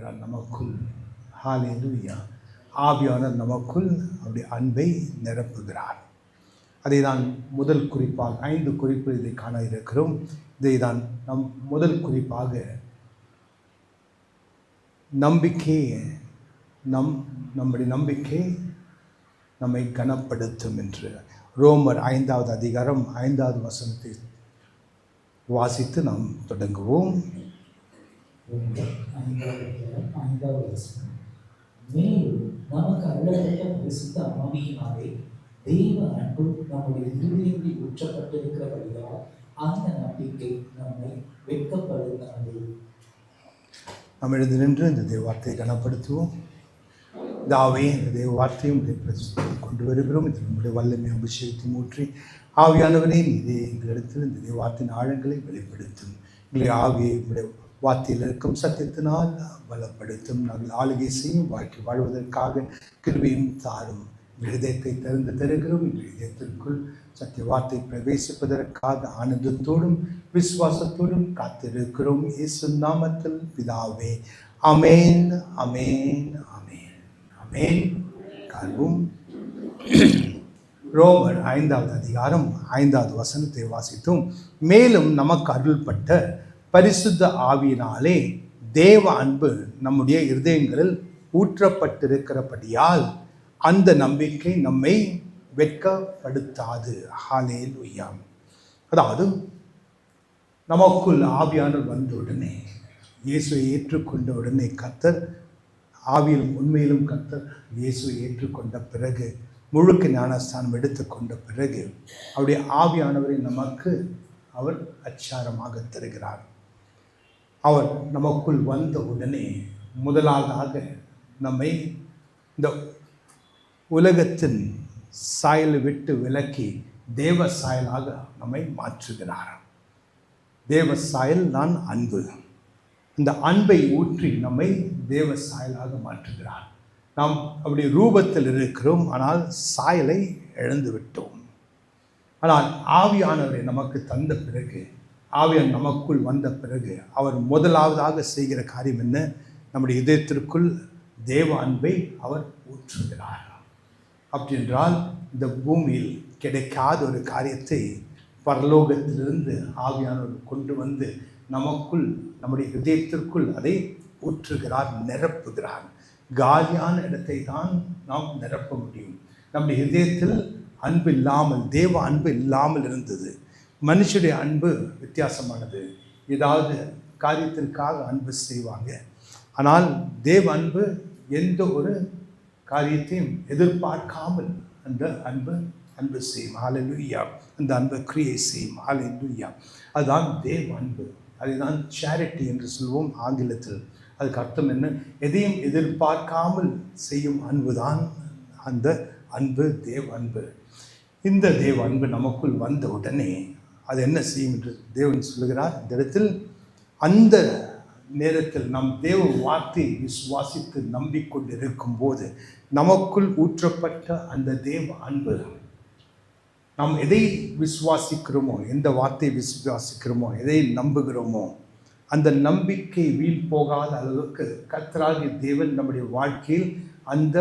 இருக்கிறார் நமக்குள். ஹாலேலூயா. ஆவியானவர் நமக்குள் அப்படி அன்பை நிரப்புகிறார். அதை தான் முதல் குறிப்பாக ஐந்து குறிப்பு இதை காண இருக்கிறோம். இதை தான் நம் முதல் குறிப்பாக நம்பிக்கை நம் நம்முடைய நம்பிக்கை நம்மை கனப்படுத்தும் என்று. ரோமர் ஐந்தாவது அதிகாரம் ஐந்தாவது வசனத்தை வாசித்து நாம் தொடங்குவோம். மேலும் நமக்கு அருளப்பட்ட பரிசுத்த ஆவியினாலே தெய்வ அன்பு நம்முடைய இருதயங்களில் ஊற்றப்பட்டிருக்கிறபடியால் அந்த நம்பிக்கை நம்மை வெட்கப்படுகிறது நாம் எழுந்து நின்று இந்த தேவ வார்த்தையை கனப்படுத்துவோம். தாவே இந்த தேவ வார்த்தையும் கொண்டு வருகிறோம். இது நம்முடைய வல்லமை அபிஷேகத்தை ஊற்றி ஆவியானவனே நீரே எங்களிடத்தில் இந்த தேவ வார்த்தையின் ஆழங்களை வெளிப்படுத்தும். எங்களை ஆவியை உடைய வார்த்தையில் இருக்கும் சத்தியத்தினால் பலப்படுத்தும் நாங்கள் ஆளுகை செய்யும் வாழ்க்கை வாழ்வதற்காக கிருவியும் தாரும். ஹிருதயத்தை திறந்து தருகிறோம். இந்த இதயத்திற்குள் சத்திய வார்த்தை பிரவேசிப்பதற்காக ஆனந்தத்தோடும் விசுவாசத்தோடும் காத்திருக்கிறோம். இயேசு நாமத்தில் பிதாவே. அமேன் அமேன் அமேன் அமேன் காண்போம். ரோமர் ஐந்தாவது அதிகாரம் ஐந்தாவது வசனத்தை வாசித்தும். மேலும் நமக்கு அருள்பட்ட பரிசுத்த ஆவியினாலே தேவ அன்பு நம்முடைய இருதயங்களில் ஊற்றப்பட்டிருக்கிறபடியால் அந்த நம்பிக்கை நம்மை வெட்கப்படுத்தாது. ஹாலே உய்யாம் அதாவது நமக்குள் ஆவியானவர் வந்த உடனே இயேசுவை ஏற்றுக்கொண்ட உடனே கத்தர் ஆவியிலும் உண்மையிலும் கத்தர் இயேசுவை ஏற்றுக்கொண்ட பிறகு முழுக்க ஞானஸ்தானம் எடுத்துக்கொண்ட பிறகு அவருடைய ஆவியானவரை நமக்கு அவர் அச்சாரமாக தருகிறார். அவர் நமக்குள் வந்த உடனே முதலாவதாக நம்மை இந்த உலகத்தின் சாயலை விட்டு விலக்கி தேவ சாயலாக நம்மை மாற்றுகிறார். தேவ சாயல் தான் அன்பு. இந்த அன்பை ஊற்றி நம்மை தேவ சாயலாக மாற்றுகிறார். நாம் அப்படி ரூபத்தில் இருக்கிறோம் ஆனால் சாயலை இழந்து விட்டோம் ஆனால் ஆவியானவரை நமக்கு தந்த பிறகு ஆவியான் நமக்குள் வந்த பிறகு அவர் முதலாவதாக செய்கிற காரியம் என்ன? நம்முடைய இதயத்திற்குள் தேவ அன்பை அவர் ஊற்றுகிறார். அப்படின்றால் இந்த பூமியில் கிடைக்காத ஒரு காரியத்தை பரலோகத்திலிருந்து ஆவியானவர் கொண்டு வந்து நமக்குள் நம்முடைய இதயத்திற்குள் அதை ஊற்றுகிறார் நிரப்புகிறார். காலியான இடத்தை தான் நாம் நிரப்ப முடியும். நம்முடைய இதயத்தில் அன்பு இல்லாமல் தேவ அன்பு இல்லாமல் இருந்தது. மனுஷருடைய அன்பு வித்தியாசமானது. ஏதாவது காரியத்திற்காக அன்பு செய்வாங்க. ஆனால் தேவ அன்பு எந்த ஒரு காரியத்தையும் எதிர்பார்க்காமல் அந்த அன்பு அன்பு செய்யும். ஹalleluya அந்த அன்பை கிரியை செய்யும். ஹalleluya அதுதான் தேவ அன்பு. அதுதான் சேரிட்டி என்று சொல்வோம் ஆங்கிலத்தில். அதுக்கு அர்த்தம் என்ன? எதையும் எதிர்பார்க்காமல் செய்யும் அன்பு தான் அந்த அன்பு தேவ அன்பு. இந்த தேவ அன்பு நமக்குள் வந்த உடனே அது என்ன செய்யும் என்று தேவன் சொல்லுகிறார். இந்த இடத்தில் அந்த நேரத்தில் நம் தேவ வார்த்தையை விசுவாசித்து நம்பிக்கொண்டு இருக்கும்போது நமக்குள் ஊற்றப்பட்ட அந்த தேவ அன்பு நாம் எதை விசுவாசிக்கிறோமோ எந்த வார்த்தையை விசுவாசிக்கிறோமோ எதை நம்புகிறோமோ அந்த நம்பிக்கை வீண் போகாத அளவுக்கு கத்தராகிய தேவன் நம்முடைய வாழ்க்கையில் அந்த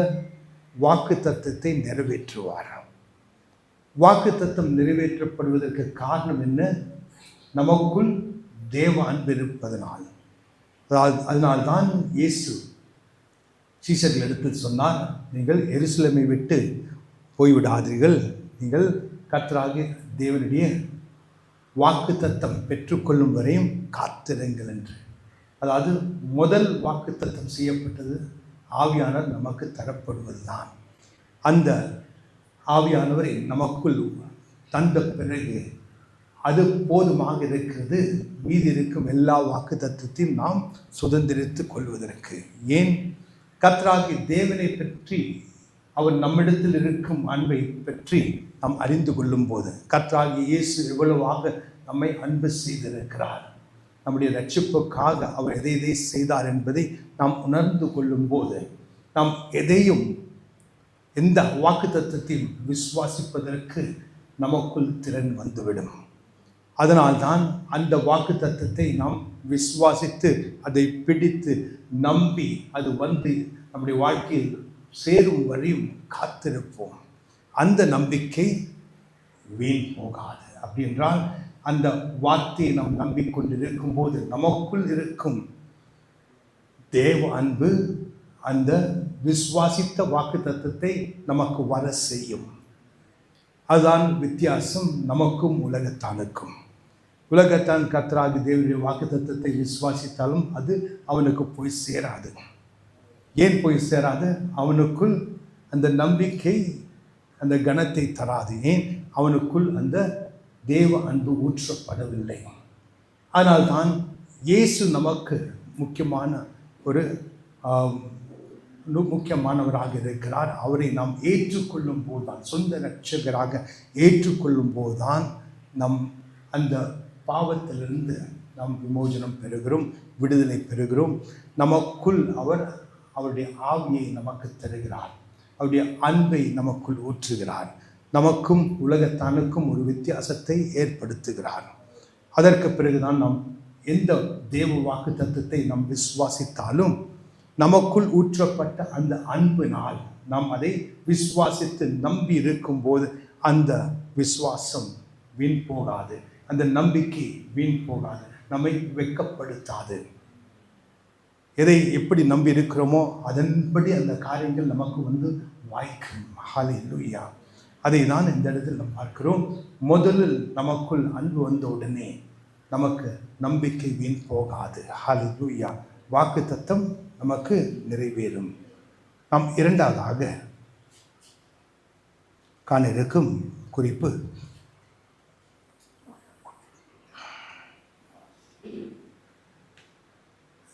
வாக்கு தத்துவத்தை நிறைவேற்றுவார்? வாக்கு தத்துவம் நிறைவேற்றப்படுவதற்கு காரணம் என்ன? நமக்குள் தேவ அன்பு இருப்பதனால். அதாவது அதனால்தான் இயேசு சீசர்கள் எடுத்து சொன்னார் நீங்கள் எருசலமை விட்டு போய்விடாதீர்கள். நீங்கள் கர்த்தராகிய தேவனுடைய வாக்கு தத்தம் பெற்றுக்கொள்ளும் வரையும் காத்திருங்கள் என்று. அதாவது முதல் வாக்கு தத்தம் செய்யப்பட்டது ஆவியானவர் நமக்கு தரப்படுவதுதான். அந்த ஆவியானவரை நமக்குள் தந்த பிறகு அது போதுமாக இருக்கிறது. மீதி இருக்கும் எல்லா வாக்கு தத்துவத்தையும் நாம் சுதந்திரித்து கொள்வதற்கு. ஏன்? கத்ராகி தேவனை பற்றி அவர் நம்மிடத்தில் இருக்கும் அன்பை பற்றி நாம் அறிந்து கொள்ளும் போது கத்ராகி இயேசு எவ்வளவாக நம்மை அன்பு செய்திருக்கிறார். நம்முடைய ரட்சிப்புக்காக அவர் எதை எதை செய்தார் என்பதை நாம் உணர்ந்து கொள்ளும் போது நாம் எதையும் இந்த வாக்கு தத்துவத்தையும் விசுவாசிப்பதற்கு நமக்குள் திறன் வந்துவிடும். அதனால்தான் அந்த வாக்கு தத்துவத்தை நாம் விசுவாசித்து அதை பிடித்து நம்பி அது வந்து நம்முடைய வாழ்க்கையில் சேரும் வரையும் காத்திருப்போம். அந்த நம்பிக்கை வீண் போகாது. அப்படி என்றால் அந்த வார்த்தையை நாம் நம்பிக்கொண்டிருக்கும் போது நமக்குள் இருக்கும் தேவ அன்பு அந்த விசுவாசித்த வாக்கு தத்துவத்தை நமக்கு வர செய்யும். அதுதான் வித்தியாசம் நமக்கும் உலகத்தானுக்கும். உலகத்தான் கத்ராகி தேவனுடைய வாக்கு தத்துவத்தை விசுவாசித்தாலும் அது அவனுக்கு போய் சேராது. ஏன் போய் சேராது? அவனுக்குள் அந்த நம்பிக்கை அந்த கணத்தை தராது. ஏன்? அவனுக்குள் அந்த தேவ அன்பு ஊற்றப்படவில்லை. அதனால்தான் இயேசு நமக்கு முக்கியமான ஒரு முக்கியமானவராக இருக்கிறார். அவரை நாம் ஏற்றுக்கொள்ளும் போதுதான் சொந்த ரட்சகராக ஏற்றுக்கொள்ளும் போதுதான் நம் அந்த பாவத்திலிருந்து நாம் விமோசனம் பெறுகிறோம் விடுதலை பெறுகிறோம். நமக்குள் அவர் அவருடைய ஆவியை நமக்கு தருகிறார். அவருடைய அன்பை நமக்குள் ஊற்றுகிறார். நமக்கும் உலகத்தானுக்கும் ஒரு வித்தியாசத்தை ஏற்படுத்துகிறார். அதற்கு பிறகுதான் நாம் எந்த தேவ வாக்கு தத்துவத்தை நாம் விசுவாசித்தாலும் நமக்குள் ஊற்றப்பட்ட அந்த அன்பினால் நாம் அதை விசுவாசித்து நம்பி இருக்கும்போது அந்த விசுவாசம் வீண் போகாது. அந்த நம்பிக்கை வீண் போகாது. நம்மை வெட்கப்படுத்தாது. எதை எப்படி நம்பி இருக்கிறோமோ அதன்படி அந்த காரியங்கள் நமக்கு வந்து வாய்க்கும். ஹalleluya. அதை தான் இந்த இடத்தில் நாம் பார்க்கிறோம். முதலில் நமக்குள் அன்பு வந்த உடனே நமக்கு நம்பிக்கை வீண் போகாது. ஹalleluya. வாக்கு தத்தம் நமக்கு நிறைவேறும். நாம் இரண்டாவதாக காண இருக்கும் குறிப்பு.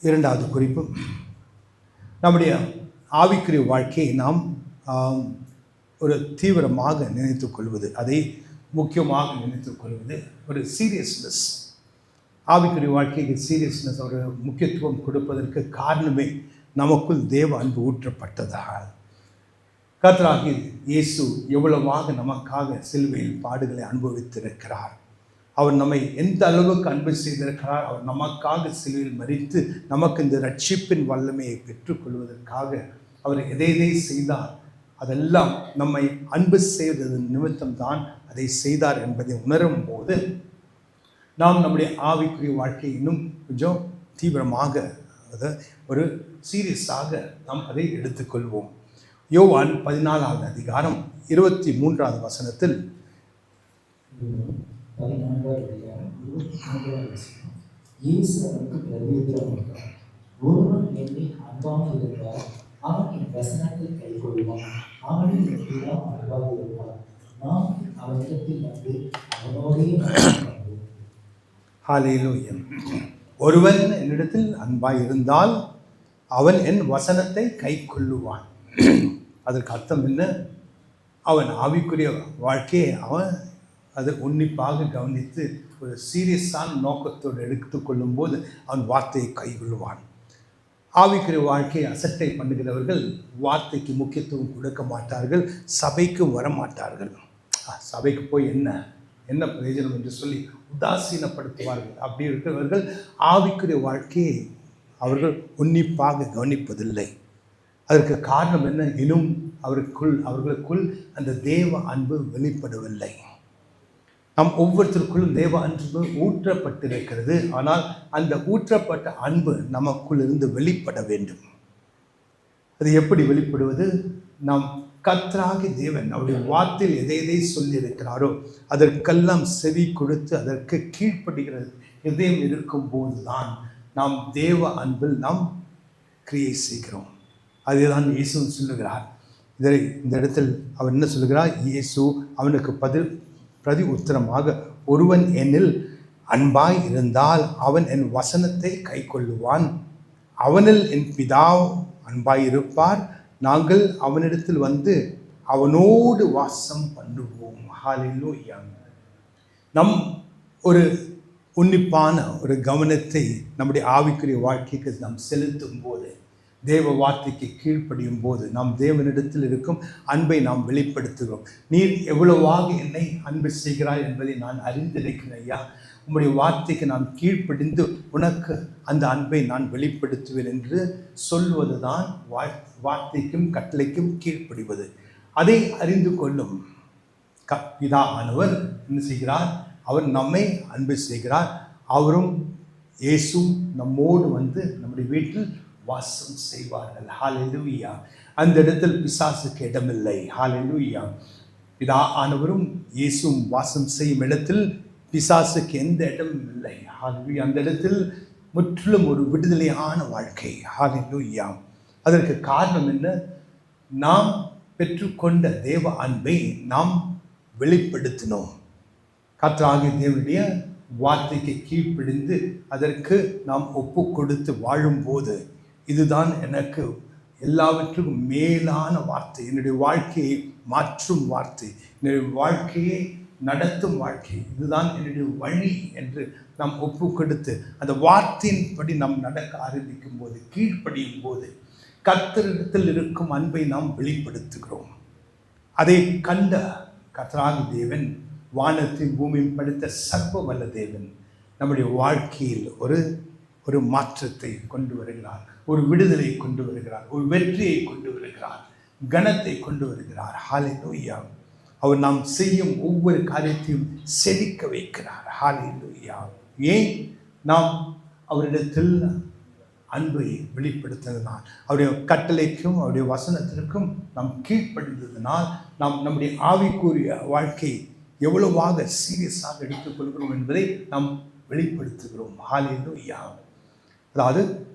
இரண்டாவது குறிப்பு. நம்முடைய ஆவிக்குரிய வாழ்க்கையை நாம் ஒரு தீவிரமாக நினைத்துக் கொள்வது அதை முக்கியமாக நினைத்துக் கொள்வது ஒரு சீரியஸ்னஸ் ஆவிக்குரிய வாழ்க்கைக்கு சீரியஸ்னஸ் ஒரு முக்கியத்துவம் கொடுப்பதற்கு காரணமே நமக்குள் தேவ அன்பு ஊற்றப்பட்டதாக கத்ராகி இயேசு எவ்வளவாக நமக்காக சிலுவையில் பாடுகளை அனுபவித்திருக்கிறார். அவர் நம்மை எந்த அளவுக்கு அன்பு செய்திருக்கிறார் அவர் நமக்காக சிலுவையில் மறித்து நமக்கு இந்த ரட்சிப்பின் வல்லமையை பெற்றுக்கொள்வதற்காக அவர் எதை எதை செய்தார் அதெல்லாம் நம்மை அன்பு செய்தது நிமித்தம் தான் அதை செய்தார் என்பதை உணரும் போது நாம் நம்முடைய ஆவிக்குரிய வாழ்க்கையை இன்னும் கொஞ்சம் தீவிரமாக அதை ஒரு சீரியஸாக நாம் அதை எடுத்துக்கொள்வோம். யோவான் பதினாலாவது அதிகாரம் இருபத்தி மூன்றாவது வசனத்தில் ஒருவன் என்னை அன்பாக இருந்தால் அவன் என் வசனத்தை கைக்கொள்வான் அவனில் என் பிதா அன்பாக இருப்பார் நாம் அவனிடத்தில் வந்து அவனோடே வாழ்வோம். ஒருவன் என்னிடத்தில் அன்பாய் இருந்தால் அவன் என் வசனத்தை கை கொள்ளுவான் அதற்கு அர்த்தம் என்ன? அவன் ஆவிக்குரிய வாழ்க்கையை அவன் அதை உன்னிப்பாக கவனித்து ஒரு சீரியஸான நோக்கத்தோடு எடுத்துக்கொள்ளும் போது அவன் வார்த்தையை கைகொள்வான் ஆவிக்குரிய வாழ்க்கையை அசட்டை பண்ணுகிறவர்கள் வார்த்தைக்கு முக்கியத்துவம் கொடுக்க மாட்டார்கள் சபைக்கு வர மாட்டார்கள் சபைக்கு போய் என்ன? என்ன பிரயோஜனம் என்று சொல்லி உதாசீனப்படுத்துவார்கள். அப்படி இருக்கிறவர்கள் ஆவிக்குரிய வாழ்க்கையை அவர்கள் உன்னிப்பாக கவனிப்பதில்லை. அதற்கு காரணம் என்ன? இன்னும் அவருக்குள் அவர்களுக்குள் அந்த தேவ அன்பு வெளிப்படவில்லை. நம் ஒவ்வொருத்தருக்குள்ளும் தேவ அன்பு ஊற்றப்பட்டிருக்கிறது. ஆனால் அந்த ஊற்றப்பட்ட அன்பு நமக்குள் இருந்து வெளிப்பட வேண்டும். அது எப்படி வெளிப்படுவது? நாம் கர்த்தராகி தேவன் அவருடைய வார்த்தையில் எதை எதை சொல்லியிருக்கிறாரோ அதற்கெல்லாம் செவி கொடுத்து அதற்கு கீழ்ப்படுகிற இதயம் இருக்கும் போதுதான் நாம் தேவ அன்பில் நாம் கிரியை செய்கிறோம். அதுதான் இயேசு சொல்லுகிறார். இதை இந்த இடத்தில் அவர் என்ன சொல்லுகிறார்? இயேசு அவனுக்கு பதில் பிரதி உத்தரமாக ஒருவன் என்னில் அன்பாய் இருந்தால் அவன் என் வசனத்தை கை கொள்ளுவான் அவனில் என் பிதா அன்பாய் இருப்பார் நாங்கள் அவனிடத்தில் வந்து அவனோடு வாசம் பண்ணுவோம். ஹalleluya. நம் ஒரு உன்னிப்பான ஒரு கவனத்தை நம்முடைய ஆவிக்குரிய வாழ்க்கைக்கு நாம் செலுத்தும் போது தேவ வார்த்தைக்கு கீழ்ப்படியும் போது நாம் தேவனிடத்தில் இருக்கும் அன்பை நாம் வெளிப்படுத்துகிறோம். நீர் எவ்வளவாக என்னை அன்பு செய்கிறாய் என்பதை நான் அறிந்திருக்கிறேன் ஐயா. உம்முடைய வார்த்தைக்கு நான் கீழ்ப்படிந்து உனக்கு அந்த அன்பை நான் வெளிப்படுத்துவேன் என்று சொல்வதுதான் தான் வார்த்தைக்கும் கட்டளைக்கும் கீழ்ப்படிவது. அதை அறிந்து கொள்ளும் க பிதா ஆனவர் என்ன செய்கிறார்? அவர் நம்மை அன்பு செய்கிறார். அவரும் இயேசும் நம்மோடு வந்து நம்முடைய வீட்டில் வாசம் செய்வார்கள். ஹalleluya. அந்த இடத்தில் பிசாசுக்கு இடமில்லை. ஹalleluya. பிதா ஆனவரும் இயேசும் வாசம் செய்யும் இடத்தில் பிசாசுக்கு எந்த இடமும் இல்லை. ஹalleluya அந்த இடத்தில் முற்றிலும் ஒரு விடுதலையான வாழ்க்கை. ஹாலிலூயா. அதற்கு காரணம் என்ன? நாம் பெற்றுக்கொண்ட தேவ அன்பை நாம் வெளிப்படுத்தினோம். கர்த்தராகிய தேவனுடைய வார்த்தைக்கு கீழ்ப்பிடிந்து அதற்கு நாம் ஒப்பு கொடுத்து வாழும்போது இதுதான் எனக்கு எல்லாவற்றுக்கும் மேலான வார்த்தை. என்னுடைய வாழ்க்கையை மாற்றும் வார்த்தை. என்னுடைய வாழ்க்கையை நடத்தும் வாழ்க்கை. இதுதான் என்னுடைய வழி என்று நாம் ஒப்பு கொடுத்து அந்த வார்த்தையின்படி நாம் நடக்க ஆரம்பிக்கும் போது கீழ்ப்படியும் போது கர்த்தரிடத்தில் இருக்கும் அன்பை நாம் வெளிப்படுத்துகிறோம். அதை கண்ட கர்த்தராகி தேவன் வானத்தையும் பூமியும் படுத்த சர்வ வல்ல தேவன் நம்முடைய வாழ்க்கையில் ஒரு ஒரு மாற்றத்தை கொண்டு வருகிறார். ஒரு விடுதலை கொண்டு வருகிறார். ஒரு வெற்றியை கொண்டு வருகிறார். கனத்தை கொண்டு வருகிறார். ஹாலை நோய்யா அவர் நாம் செய்யும் ஒவ்வொரு காரியத்தையும் செழிக்க வைக்கிறார். ஹாலை ஏன்? நாம் அவரிடத்தில் அன்பை வெளிப்படுத்துவதனால் அவருடைய கட்டளைக்கும் அவருடைய வசனத்திற்கும் நாம் கீழ்ப்படிந்ததனால் நாம் நம்முடைய ஆவிக்குரிய வாழ்க்கை எவ்வளவாக சீரியஸாக எடுத்துக்கொள்கிறோம் என்பதை நாம் வெளிப்படுத்துகிறோம். ஹாலேலூயா அதாவது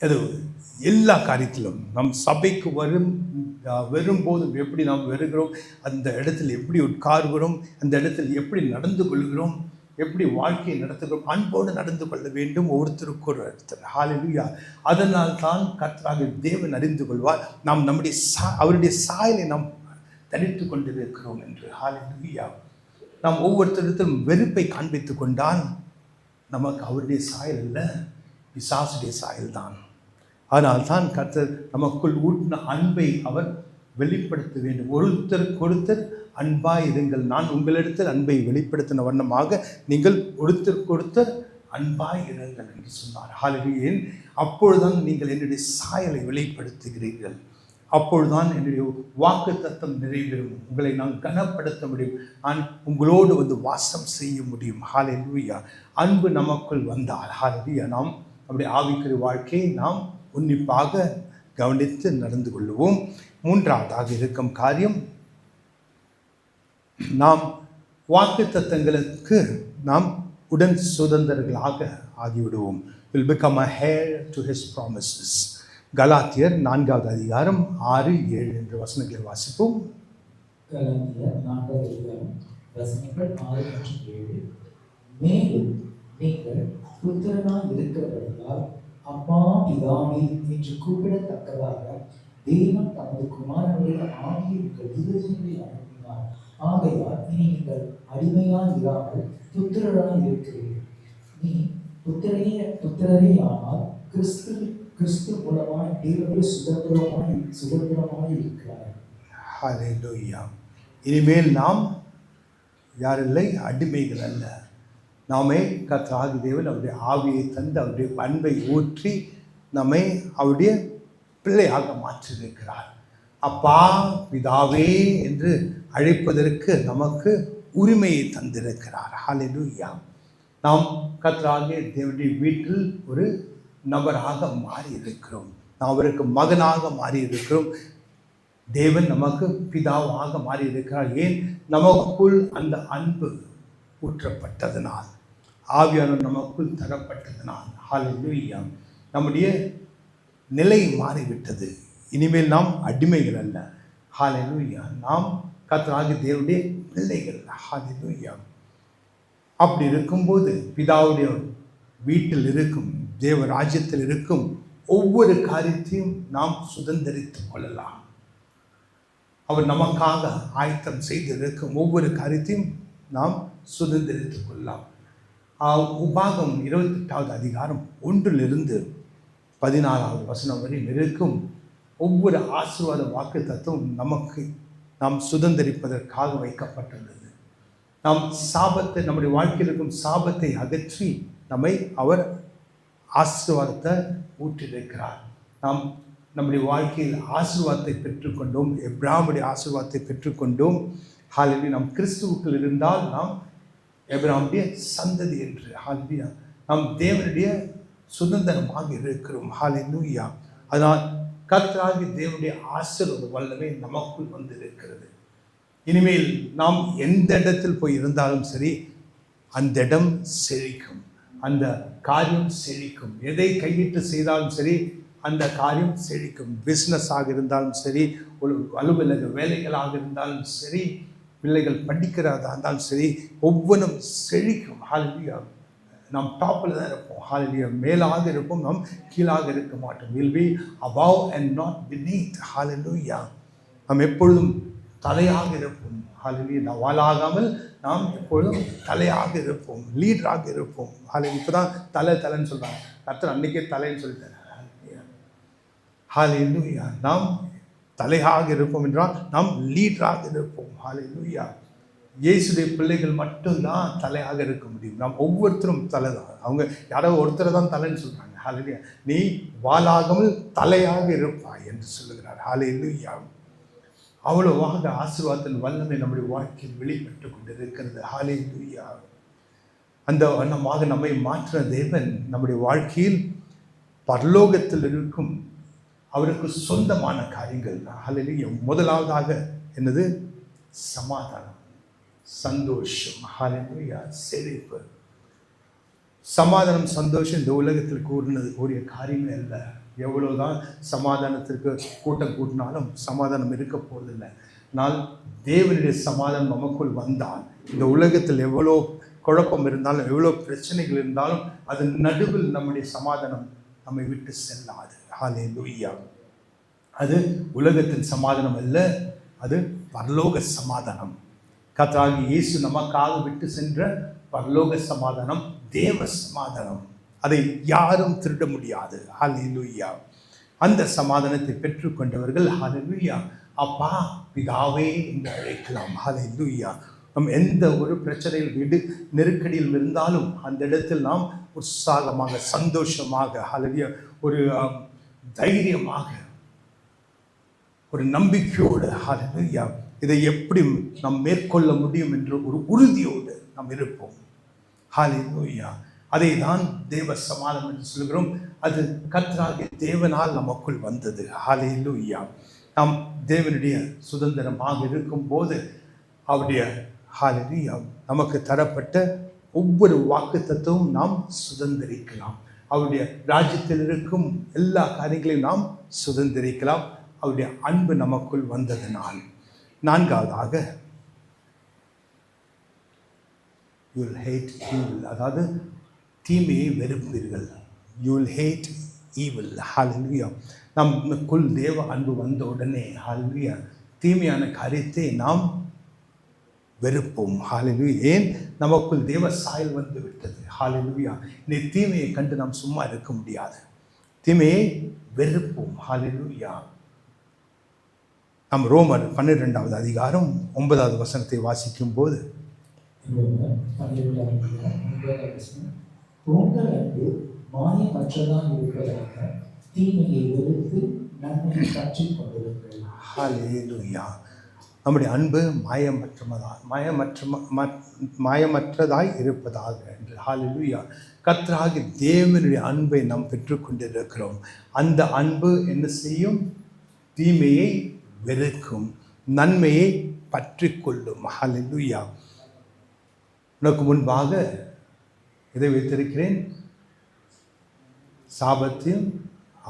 அது எல்லா காரியத்திலும் நம் சபைக்கு வரும் அஹ், எப்படி நாம் வருகிறோம்? அந்த இடத்தில் எப்படி உட்கார்கிறோம்? அந்த இடத்தில் எப்படி நடந்து கொள்கிறோம்? எப்படி வாழ்க்கையை நடத்துகிறோம்? அன்போடு நடந்து கொள்ள வேண்டும். ஒவ்வொருத்தருக்கும் ஒரு இடத்துல ஹாலெலுயா அதனால் தான் கர்த்தராக தேவன் அறிந்து கொள்வார். நாம் நம்முடைய சா அவருடைய சாயலை நாம் தனித்து கொண்டிருக்கிறோம் என்று. ஹாலெலுயா நாம் ஒவ்வொருத்தரிடத்திலும் வெறுப்பை காண்பித்து கொண்டால் நமக்கு அவருடைய சாயல் அல்ல. பிசாசுடைய சாயல் தான் அதனால் தான் கர்த்தர் நமக்குள் ஊட்டின அன்பை அவர் வெளிப்படுத்த வேண்டும். ஒருத்தருக்கு ஒருத்தர் அன்பாய் இருங்கள். நான் உங்களிடத்தில் அன்பை வெளிப்படுத்தின வண்ணமாக நீங்கள் ஒருத்தருக்கு ஒருத்தர் அன்பாய் இருங்கள் என்று சொன்னார். ஹாலரியின் அப்பொழுதுதான் நீங்கள் என்னுடைய சாயலை வெளிப்படுத்துகிறீர்கள். அப்பொழுதுதான் என்னுடைய வாக்கு தத்தம் நிறைவேறும். உங்களை நான் கனப்படுத்த முடியும். நான் உங்களோடு வந்து வாசம் செய்ய முடியும். ஹாலெலுயா அன்பு நமக்குள் வந்தால். ஹாலவியா நாம் நம்முடைய ஆவிக்குரிய வாழ்க்கையை நாம் உன்னிப்பாக கவனித்து நடந்து கொள்வோம் மூன்றாவதாக இருக்கும் காரியம் நாம் வாக்கு தத்தங்களுக்கு நாம் உடன் சுதந்திரர்களாக ஆகிவிடுவோம். Will become a heir to his promises கலாத்தியர் நான்காவது அதிகாரம் ஆறு ஏழு என்ற வசனங்களை வாசிப்போம். மேலும் நீங்கள் இருக்கிறவர்களால் அப்பா பிதாவே என்று கூப்பிடத்தக்கதாக தேவன் தமது குமாரனுடைய ஆவியை உங்கள் இருதயங்களில் அனுப்பினார். ஆகையால் இனி நீங்கள் அடிமையாய் இராமல் புத்திரராக இருக்கிறீர்கள். நீ புத்திரையே புத்திரரே ஆனால் கிறிஸ்து கிறிஸ்து மூலமாய் தேவனுடைய சுதந்திரமாய் சுதந்திரமாய் இருக்கிறார். ஹalleluya இனிமேல் நாம் யாரில்லை? அடிமைகள் அல்ல. நாமே கர்த்தராகி தேவன் அவருடைய ஆவியை தந்து அவருடைய அன்பை ஊற்றி நம்மை அவருடைய பிள்ளையாக மாற்றியிருக்கிறார். அப்பா பிதாவே என்று அழைப்பதற்கு நமக்கு உரிமையை தந்திருக்கிறார். ஹalleluya நாம் கர்த்தராகிய தேவனுடைய வீட்டில் ஒரு நபராக மாறி இருக்கிறோம் நாம் அவருக்கு மகனாக மாறி இருக்கிறோம் தேவன் நமக்கு பிதாவாக மாறி இருக்கிறார் ஏன்? நமக்குள் அந்த அன்பு ஊற்றப்பட்டதனால். ஆவியானவர் நமக்குள் தரப்பட்டதனால். ஹalleluya நம்முடைய நிலை மாறிவிட்டது. இனிமேல் நாம் அடிமைகள் அல்ல. ஹalleluya நாம் கர்த்தராகிய தேவனுடைய பிள்ளைகள் ஹalleluya அப்படி இருக்கும்போது பிதாவுடைய வீட்டில் இருக்கும் தேவ ராஜ்யத்தில் இருக்கும் ஒவ்வொரு காரியத்தையும் நாம் சுதந்திரித்து கொள்ளலாம். அவர் நமக்காக ஆயத்தம் செய்திருக்கும் ஒவ்வொரு காரியத்தையும் நாம் சுதந்திரித்துக் கொள்ளலாம். உபாகம் இருபத்தெட்டாவது அதிகாரம் ஒன்றிலிருந்து பதினாலாவது வசனம் வரை இருக்கும். ஒவ்வொரு ஆசீர்வாத வாக்கு தத்துவம் நமக்கு நாம் சுதந்திரிப்பதற்காக வைக்கப்பட்டுள்ளது. நாம் சாபத்தை நம்முடைய வாழ்க்கையில் இருக்கும் சாபத்தை அகற்றி நம்மை அவர் ஆசீர்வாதத்தை ஊற்றிருக்கிறார் நாம் நம்முடைய வாழ்க்கையில் ஆசீர்வாதத்தை பெற்றுக்கொண்டோம் எப்ராமுடைய ஆசீர்வாதத்தை பெற்றுக்கொண்டோம். ஹாலிலி நாம் கிறிஸ்துவுக்குள் இருந்தால் நாம் எப்ராமுடைய சந்ததி என்று ஹாலியா நாம் தேவனுடைய சுதந்திரமாக இருக்கிறோம் ஹாலிலூயா. அதனால் கர்த்தராகி தேவனுடைய ஆசிரியர் வல்லமை நமக்குள் வந்து இருக்கிறது இனிமேல் நாம் எந்த இடத்தில் போய் இருந்தாலும் சரி அந்த இடம் செழிக்கும் அந்த காரியம் செழிக்கும். எதை கையிட்டு செய்தாலும் சரி அந்த காரியம் செழிக்கும். பிஸ்னஸாக இருந்தாலும் சரி ஒரு அலுவலக வேலைகளாக இருந்தாலும் சரி பிள்ளைகள் படிக்கிறதா இருந்தாலும் சரி ஒவ்வொன்றும் செழிக்கும். ஹாலியா நாம் டாப்பில் தான் இருப்போம். ஹாலியா மேலாக இருப்போம் நாம் கீழாக இருக்க மாட்டோம். Will be above and not beneath hallelujah நாம் எப்பொழுதும் தலையாக இருப்போம். ஹாலிலூயா நவாலாகாமல் நாம் எப்பொழுதும் தலையாக இருப்போம். லீடராக இருப்போம். ஹாலி இப்போ தான் தலை தலைன்னு சொல்கிறாங்க கர்த்தர் அன்றைக்கே தலைன்னு சொல்லிட்டார். ஹாலிலூயா நாம் தலையாக இருப்போம் என்றால் நாம் லீடராக இருப்போம். ஹாலிலூயா இயேசுடைய பிள்ளைகள் மட்டும்தான் தலையாக இருக்க முடியும். நாம் ஒவ்வொருத்தரும் தலை தான். அவங்க யாரோ ஒருத்தரை தான் தலைன்னு சொல்கிறாங்க ஹாலையா நீ வாளாகாமல் தலையாக இருப்பாய் என்று சொல்லுகிறார். ஹாலிலூயா அவ்வளவாக ஆசீர்வாதத்தின் வல்லமை நம்முடைய வாழ்க்கையில் வெளிப்பட்டு கொண்டிருக்கிறது. ஹாலிலூயா அந்த வண்ணமாக நம்மை மாற்றின தேவன் நம்முடைய வாழ்க்கையில் பரலோகத்தில் இருக்கும் அவருக்கு சொந்தமான காரியங்கள். ஹalleluya. முதலாவதாக என்னது? சமாதானம். சந்தோஷம். ஹalleluya. செழிப்பு. சமாதானம் சந்தோஷம் இந்த உலகத்தில் கூறினது கூடிய காரியமே அல்ல. எவ்வளோதான் சமாதானத்திற்கு கூட்டம் கூட்டினாலும் சமாதானம் இருக்க போவதில்லை. ஆனால் தேவனுடைய சமாதானம் நமக்குள் வந்தால் இந்த உலகத்தில் எவ்வளோ குழப்பம் இருந்தாலும் எவ்வளோ பிரச்சனைகள் இருந்தாலும் அது நடுவில் நம்முடைய சமாதானம் நம்மை விட்டு செல்லாது. ஹாலே லூயா அது உலகத்தின் சமாதானம் அல்ல அது பரலோக சமாதானம். கர்த்தராகி இயேசு நமக்காக விட்டு சென்ற பரலோக சமாதானம் தேவ சமாதானம். அதை யாரும் திருட முடியாது. ஹாலே லூயா அந்த சமாதானத்தை பெற்றுக்கொண்டவர்கள் ஹாலே லூயா அப்பா பிதாவே என்று அழைக்கலாம். ஹாலே லூயா நம் எந்த ஒரு பிரச்சனையில் விடு நெருக்கடியில் இருந்தாலும் அந்த இடத்தில் நாம் உற்சாகமாக சந்தோஷமாக அல்லது ஒரு தைரியமாக ஒரு நம்பிக்கையோடு ஹalleluya இதை எப்படி நாம் மேற்கொள்ள முடியும் என்ற ஒரு உறுதியோடு நாம் இருப்போம். ஹalleluya அதை தான் தேவ சமாதம் என்று சொல்கிறோம். அது கர்த்தராகிய தேவனால் நமக்குள் வந்தது. ஹalleluya நாம் தேவனுடைய சுதந்திரமாக இருக்கும்போது அவருடைய ஹalleluya நமக்கு தரப்பட்ட ஒவ்வொரு வாக்குத்தத்தமும் நாம் சுதந்திரிக்கலாம். அவருடைய ராஜ்யத்தில் இருக்கும் எல்லா காரியங்களையும் நாம் சுதந்திரிக்கலாம். அவருடைய அன்பு நமக்குள் வந்ததனால். நான்காவதாக யூ வில் ஹேட் ஈவில் அதாவது தீமையை வெறுப்பீர்கள். You will hate evil hallelujah நமக்குள் தேவ அன்பு வந்த உடனே ஹால்வியா தீமையான காரியத்தை நாம் வெறுப்போம். ஹalleluya ஏன்? நமக்குள் தேவ சாயல் வந்து விட்டது. ஹalleluya இந்த தீமையை கண்டு நாம் சும்மா இருக்க முடியாது. தீமையை வெறுப்போம். ஹalleluya நாம் ரோமர் பன்னிரெண்டாவது அதிகாரம் ஒன்பதாவது வசனத்தை வாசிக்கும் போது ரோமர் நம்முடைய அன்பு மாயமற்றமதால் மாயமற்ற ம- மாயமற்றதாய் இருப்பதாக என்று ஹாலிலுயா கர்த்தராகிய தேவனுடைய அன்பை நாம் பெற்றுக்கொண்டிருக்கிறோம். அந்த அன்பு என்ன செய்யும்? தீமையை வெறுக்கும் நன்மையை பற்றி கொள்ளும் உனக்கு முன்பாக இதை வைத்திருக்கிறேன். சாபத்தையும்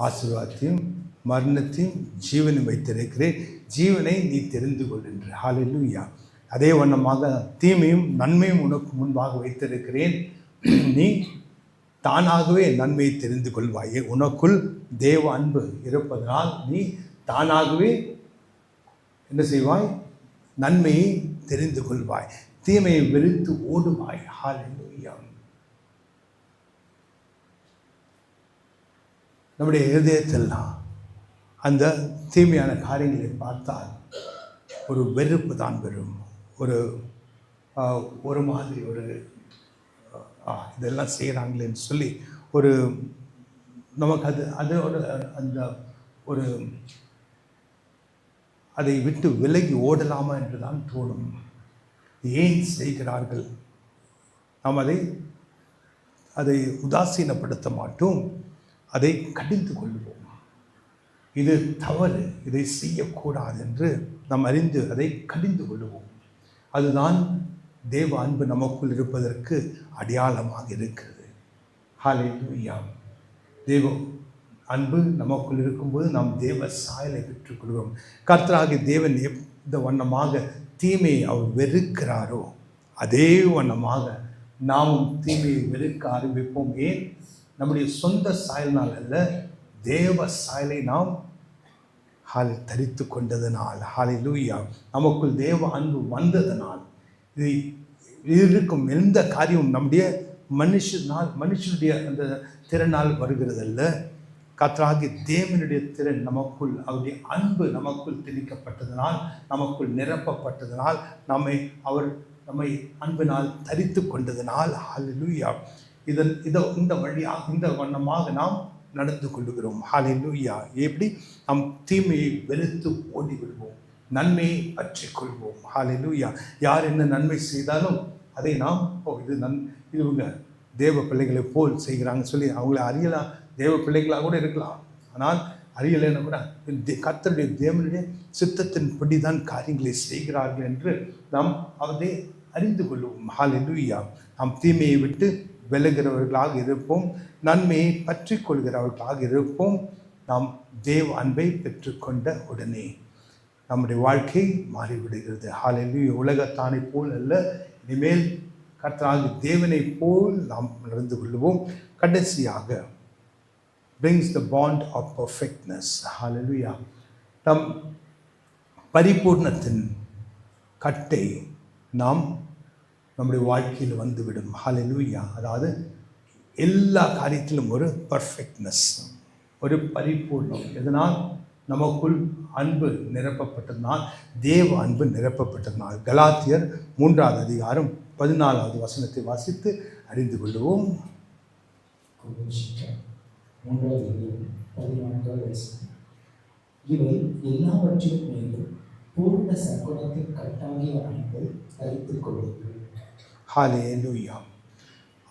ஆசீர்வாதத்தையும் மரணத்தையும் ஜீவனையும் வைத்திருக்கிறேன். ஜீவனை நீ தெரிந்து கொள் என்று ஹalleluya அதே வண்ணமாக தீமையும் நன்மையும் உனக்கு முன்பாக வைத்திருக்கிறேன். நீ தானாகவே நன்மையை தெரிந்து கொள்வாயே. உனக்குள் தேவ அன்பு இருப்பதனால் நீ தானாகவே என்ன செய்வாய்? நன்மையை தெரிந்து கொள்வாய். தீமையை வெறுத்து ஓடுவாய். ஹalleluya நம்முடைய இருதயத்தெல்லாம் அந்த தீமையான காரியங்களை பார்த்தால் ஒரு வெறுப்பு தான் வரும் ஒரு ஒரு மாதிரி ஒரு இதெல்லாம் செய்கிறாங்களேன்னு சொல்லி ஒரு நமக்கு அது அதோட அந்த ஒரு அதை விட்டு விலகி ஓடலாமா என்று தான் தோணும். ஏன் செய்கிறார்கள்? நாம் அதை அதை உதாசீனப்படுத்த மாட்டோம். அதை கடிந்து கொள்வோம். இது தவறு இதை செய்யக்கூடாது என்று நாம் அறிந்து அதை கடிந்து கொள்வோம் அதுதான் தேவ அன்பு நமக்குள் இருப்பதற்கு அடையாளமாக இருக்கிறது. ஹalleluya தேவ அன்பு நமக்குள் இருக்கும்போது நாம் தேவ சாயலை பெற்றுக்கொள்கிறோம். கர்த்தராகிய தேவன் எந்த வண்ணமாக தீமையை அவர் வெறுக்கிறாரோ அதே வண்ணமாக நாமும் தீமையை வெறுக்க ஆரம்பிப்போம். ஏன்? நம்முடைய சொந்த சாயல்னால் அல்ல தேவ சாயலை நாம் ஹாலில் தரித்து கொண்டதனால் ஹாலை லூயா நமக்குள் தேவ அன்பு வந்ததனால் இது இருக்கும் எந்த காரியமும் நம்முடைய மனுஷனால் மனுஷனுடைய அந்த திறனால் வருகிறதல்ல. கத்தராகி தேவனுடைய திறன் நமக்குள் அவருடைய அன்பு நமக்குள் திணிக்கப்பட்டதனால் நமக்குள் நிரப்பப்பட்டதனால் நம்மை அவர் நம்மை அன்பினால் தரித்து கொண்டதனால் லூயா இதன் இதை இந்த வழியாக இந்த வண்ணமாக நாம் நடந்து கொள்ளுகிறோம். ஹalleluya எப்படி நம் தீமையை வெறுத்து ஓடி விடுவோம் நன்மையை பற்றி கொள்வோம் ஹalleluya யார் என்ன நன்மை செய்தாலும் அதை நாம் ஓ இது நன் இவங்க தேவ பிள்ளைகளை போல் செய்கிறாங்க சொல்லி அவங்கள அறியலாம் தேவ பிள்ளைகளாக கூட இருக்கலாம். ஆனால் அறியலைன்னு கூட தே- தேவனுடைய சித்தத்தின்படி தான் காரியங்களை செய்கிறார்கள் என்று நாம் அதை அறிந்து கொள்வோம். ஹalleluya நாம் தீமையை விட்டு விலகிறவர்களாக இருப்போம். நன்மையை பற்றி கொள்கிறவர்களாக இருப்போம். நாம் தேவ அன்பை பெற்றுக்கொண்ட உடனே நம்முடைய வாழ்க்கை மாறிவிடுகிறது. ஹalleluya உலகத்தானை போல் அல்ல இனிமேல் கர்த்தராகிய தேவனை போல் நாம் நடந்து கொள்வோம். கடைசியாக brings the bond of perfectness hallelujah நம் பரிபூர்ணத்தின் கட்டை நாம் நம்முடைய வாழ்க்கையில் வந்துவிடும். ஹாலலுயா அதாவது எல்லா காரியத்திலும் ஒரு பர்ஃபெக்ட்னஸ் ஒரு பரிபூர்ணம். எதனால்? நமக்குள் அன்பு நிரப்பப்பட்டதனால் தேவ அன்பு நிரப்பப்பட்டதனால். கலாத்தியர் மூன்றாவது அதிகாரம் பதினாலாவது வசனத்தை வாசித்து அறிந்து கொள்வோம். இவை எல்லாவற்றிலும் மேலும் பூர்ண சற்குணத்தின் கட்டாகிய அன்பை தரித்துக் கொள்ளுங்கள் ஹalleluya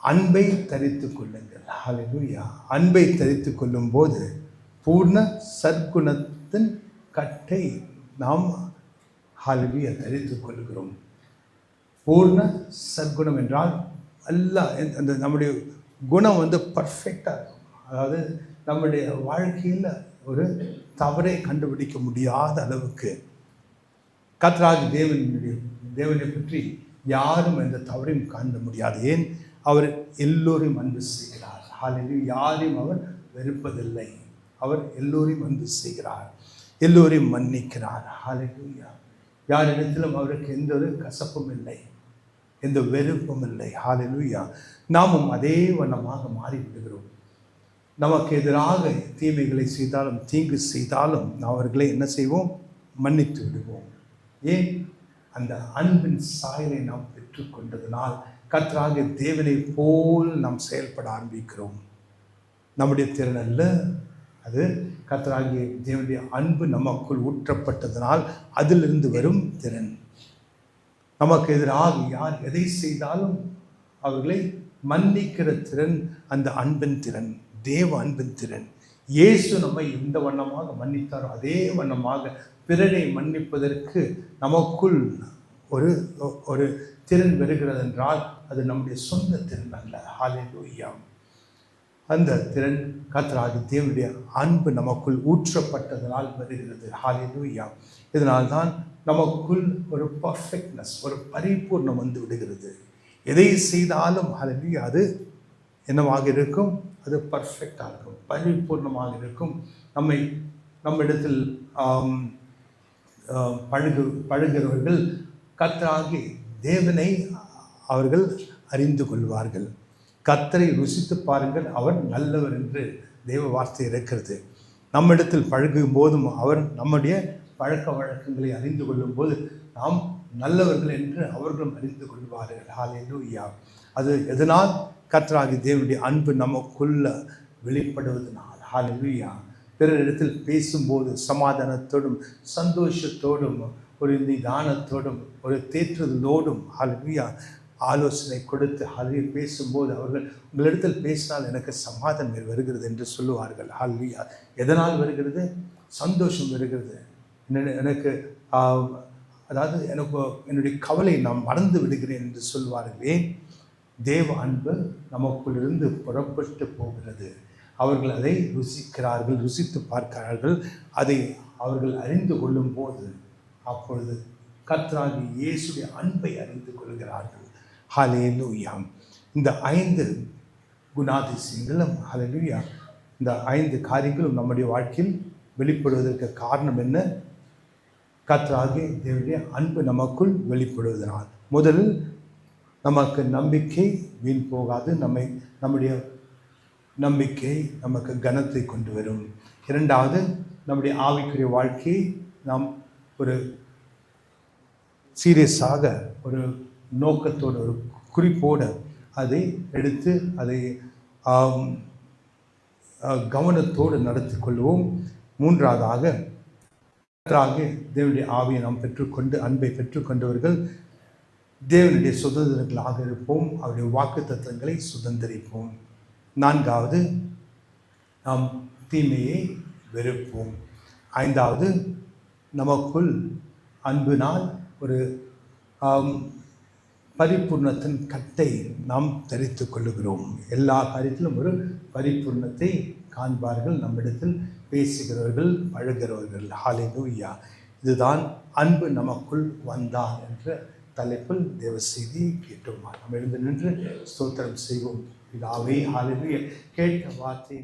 அன்பை தரித்து கொள்ளுங்கள். ஹலெலுயா அன்பை தரித்து கொள்ளும் போது பூர்ண சற்குணத்தின் கட்டை நாம் ஹalleluya தரித்து கொள்கிறோம். பூர்ண சற்குணம் என்றால் எல்லா அந்த நம்முடைய குணம் வந்து பர்ஃபெக்டாக இருக்கும். அதாவது நம்முடைய வாழ்க்கையில் ஒரு தவறை கண்டுபிடிக்க முடியாத அளவுக்கு கத்ராஜ் தேவனுடைய தேவனை பற்றி யாரும் எந்த தவறையும் காண முடியாது. ஏன்? அவர் எல்லோரையும் அன்பு செய்கிறார். ஹalleluya. யாரையும் அவர் வெறுப்பதில்லை. அவர் எல்லோரையும் அன்பு செய்கிறார். எல்லோரையும் மன்னிக்கிறார். ஹalleluya. யாரிடத்திலும் அவருக்கு எந்த ஒரு கசப்பும் இல்லை. எந்த வெறுப்பும் இல்லை. ஹalleluya. நாமும் அதே வண்ணமாக மாறிவிடுகிறோம். நமக்கு எதிராக தீமைகளை செய்தாலும் தீங்கு செய்தாலும் நாம் அவர்களை என்ன செய்வோம்? மன்னித்து விடுவோம். ஏன்? அந்த அன்பின் சாயலை நாம் பெற்றுக்கொண்டதனால் கர்த்தராகிய தேவனை போல் நாம் செயல்பட ஆரம்பிக்கிறோம். நம்முடைய திறன் அல்ல. அது கர்த்தராகிய தேவனுடைய அன்பு நமக்குள் ஊற்றப்பட்டதனால் அதிலிருந்து வரும் திறன். நமக்கு எதிராக யார் எதை செய்தாலும் அவர்களை மன்னிக்கிற திறன் அந்த அன்பின் திறன் தேவ அன்பின் திறன். இயேசு நம்மை எந்த வண்ணமாக மன்னித்தாரோ அதே வண்ணமாக பிறரை மன்னிப்பதற்கு நமக்குள் ஒரு ஒரு திறன் வருகிறது என்றால் அது நம்முடைய சொந்த திறன் அல்ல. ஹalleluya அந்த திறன் கர்த்தராகிய தேவனுடைய அன்பு நமக்குள் ஊற்றப்பட்டதனால் வருகிறது. ஹalleluya இதனால் தான் நமக்குள் ஒரு பர்ஃபெக்ட்னஸ் ஒரு பரிபூர்ணம் வந்து விடுகிறது. எதை செய்தாலும் ஹalleluya அது என்னவாக இருக்கும்? அது பர்ஃபெக்டாக இருக்கும். பரிபூர்ணமாக இருக்கும். நம்மை நம்மிடத்தில் பழகு பழகிறவர்கள் கத்ராகி தேவனை அவர்கள் அறிந்து கொள்வார்கள். கத்தரை ருசித்து பாருங்கள் அவர் நல்லவர் என்று தேவ வார்த்தை இருக்கிறது. நம்மிடத்தில் பழகும் போதும் அவர் நம்முடைய பழக்க வழக்கங்களை அறிந்து கொள்ளும் போது நாம் நல்லவர்கள் என்று அவர்களும் அறிந்து கொள்வார்கள். ஹalleluya. அது எதனால்? கத்தராகி தேவனுடைய அன்பு நமக்குள்ள வெளிப்படுவதனால். ஹalleluya. பிறரிடத்தில் பேசும்போது சமாதானத்தோடும் சந்தோஷத்தோடும் ஒரு நிதானத்தோடும் ஒரு தேற்றுதலோடும் ஹalleluya ஆலோசனை கொடுத்து ஹalleluya பேசும்போது அவர்கள் உங்களிடத்தில் பேசினால் எனக்கு சமாதானம் வருகிறது என்று சொல்லுவார்கள். ஹல்வியா எதனால் வருகிறது? சந்தோஷம் வருகிறது. என்ன- எனக்கு அதாவது எனக்கு என்னுடைய கவலை நான் மறந்து விடுகிறேன் என்று சொல்வார்களே தேவ அன்பு நமக்குள்ளிருந்து புறப்பட்டு போகிறது. அவர்கள் அதை ருசிக்கிறார்கள் ருசித்து பார்க்கிறார்கள். அதை அவர்கள் அறிந்து கொள்ளும் போது அப்பொழுது கத்ராகி இயேசுடைய அன்பை அறிந்து கொள்கிறார்கள். ஹலே ஹalleluya இந்த ஐந்து குணாதிசயங்களும் ஹalleluya இந்த ஐந்து காரியங்களும் நம்முடைய வாழ்க்கையில் வெளிப்படுவதற்கு காரணம் என்ன? கர்த்தராகிய தேவனுடைய அன்பு நமக்குள் வெளிப்படுவதனால். முதலில் நமக்கு நம்பிக்கை வீண் போகாது. நம்மை நம்முடைய நம்பிக்கை நமக்கு கனத்தை கொண்டு வரும். இரண்டாவது நம்முடைய ஆவிக்குரிய வாழ்க்கையை நாம் ஒரு சீரியஸாக ஒரு நோக்கத்தோடு ஒரு குறிப்போடு அதை எடுத்து அதை கவனத்தோடு நடத்தி கொள்வோம். மூன்றாவதாக கர்த்தராகிய தேவனுடைய ஆவியை நாம் பெற்றுக்கொண்டு அன்பை பெற்றுக்கொண்டவர்கள் தேவனுடைய சுதந்திரங்களாக இருப்போம். அவருடைய வாக்கு தத்துவங்களை சுதந்திரிப்போம். நான்காவது நாம் தீமையை வெறுப்போம். ஐந்தாவது நமக்குள் அன்பினால் ஒரு பரிபூர்ணத்தின் கட்டை நாம் தரித்து கொள்ளுகிறோம். எல்லா காரியத்திலும் ஒரு பரிபூர்ணத்தை காண்பார்கள் நம்மிடத்தில் பேசுகிறவர்கள் பழகிறவர்கள் ஹalleluya இதுதான் அன்பு நமக்குள் வந்தான் என்ற தலைப்பில் தேவ செய்தி கேட்டோம்? நாம் எழுந்து நின்று ஸ்தோத்திரம் செய்வோம். இதாவே ஹalleluya கேட்ட வார்த்தை